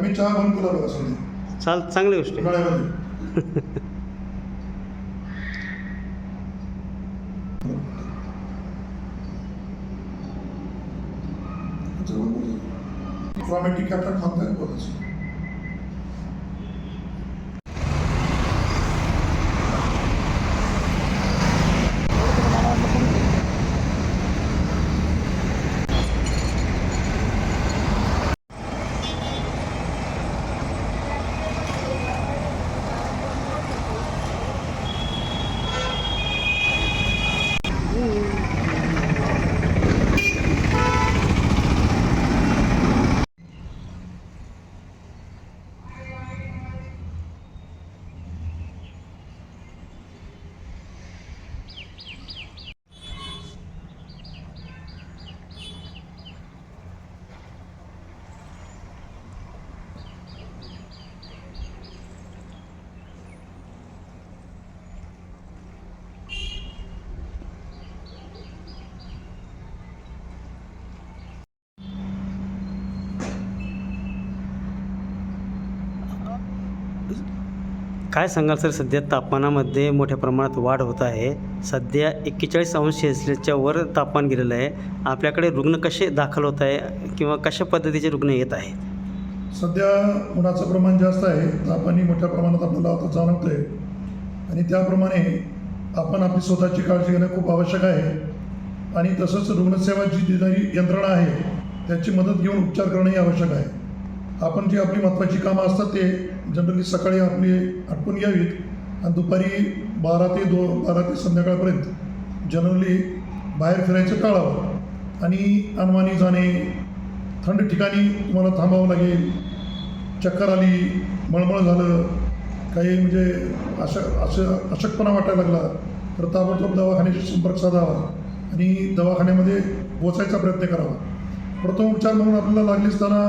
आम्ही चहा बंद केला बघा सध्या चाल चांगली गोष्ट आहे उन्हाळ्यामध्ये ट्रॉमॅटिक अटॅक म्हणताय बोलायचं काय सांगाल सर सध्या तापमानामध्ये मोठ्या प्रमाणात वाढ होत आहे. सध्या एक्केचाळीस अंश सेल्सिअसच्या वर तापमान गेलेलं आहे. आपल्याकडे रुग्ण कसे दाखल होत आहे किंवा कशा पद्धतीचे रुग्ण येत आहेत? सध्या उन्हाचं प्रमाण जास्त आहे. तापानी मोठ्या प्रमाणात आपल्याला आता जाणवतं आहे आणि त्याप्रमाणे आपण आपली स्वतःची काळजी घेणं खूप आवश्यक आहे. आणि तसंच रुग्णसेवा जी देणारी यंत्रणा आहे त्याची मदत घेऊन उपचार करणंही आवश्यक आहे. आपण जी आपली महत्त्वाची कामं असतात ते जनरली सकाळी आपली आटपून घ्यावीत आणि दुपारी बारा ते दो बारा ते संध्याकाळपर्यंत जनरली बाहेर फिरायचं टाळावं. आणि अनवाणी जाणे थंड ठिकाणी तुम्हाला थांबावं लागेल. चक्कर आली मळमळ झालं काही म्हणजे अशा असं अशक्तपणा वाटायला लागला तर ताबडतोब दवाखान्याशी संपर्क साधावा आणि दवाखान्यामध्ये पोचायचा प्रयत्न करावा. प्रथम उपचार म्हणून आपल्याला लागलीच त्यांना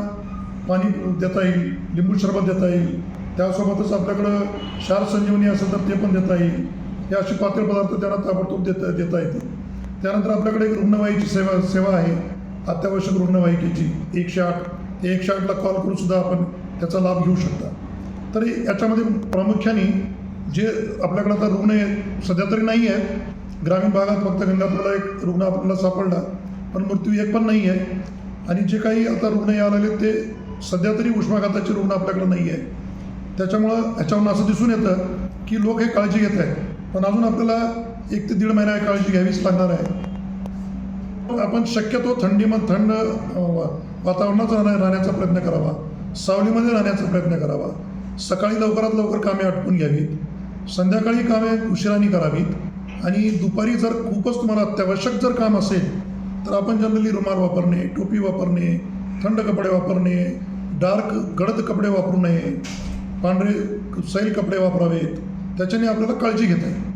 पाणी देता येईल लिंबू सरबत देता येईल. त्यासोबतच आपल्याकडं क्षार संजीवनी असेल तर ते पण देता येईल. हे असे पातळ पदार्थ त्यांना ताबडतोब देता देता येतील त्यानंतर आपल्याकडे एक रुग्णवाहिकेची सेवा सेवा आहे. अत्यावश्यक रुग्णवाहिकेची. एकशे आठ ते एकशे आठला कॉल करून सुद्धा आपण त्याचा लाभ घेऊ शकता. तर याच्यामध्ये प्रामुख्याने जे आपल्याकडे आता रुग्ण आहेत सध्या तरी नाही आहेत. ग्रामीण भागात फक्त गंगापूरला एक रुग्ण आपल्याला सापडला पण मृत्यू एक पण नाही आहे. आणि जे काही आता रुग्ण यायला लागले ते सध्या तरी उष्माघाताचे रुग्ण आपल्याकडे नाही आहे. त्याच्यामुळं ह्याच्यावरून असं दिसून येतं की लोक हे काळजी घेत आहेत. पण अजून आपल्याला एक ते दीड महिना काळजी घ्यावीच लागणार आहे. आपण शक्यतो थंडीमध्ये थंड वातावरणात राहण्या राहण्याचा प्रयत्न करावा. सावलीमध्ये राहण्याचा प्रयत्न करावा. सकाळी लवकरात लवकर कामे आटपून घ्यावीत. संध्याकाळी कामे उशिराने करावीत. आणि दुपारी जर खूपच तुम्हाला अत्यावश्यक जर काम असेल तर आपण जनरली रुमाल वापरणे टोपी वापरणे थंड कपडे वापरणे डार्क गडद कपडे वापरू नये पांढरे सैल कपडे वापरावेत त्याच्याने आपल्याला काळजी घेता येईल.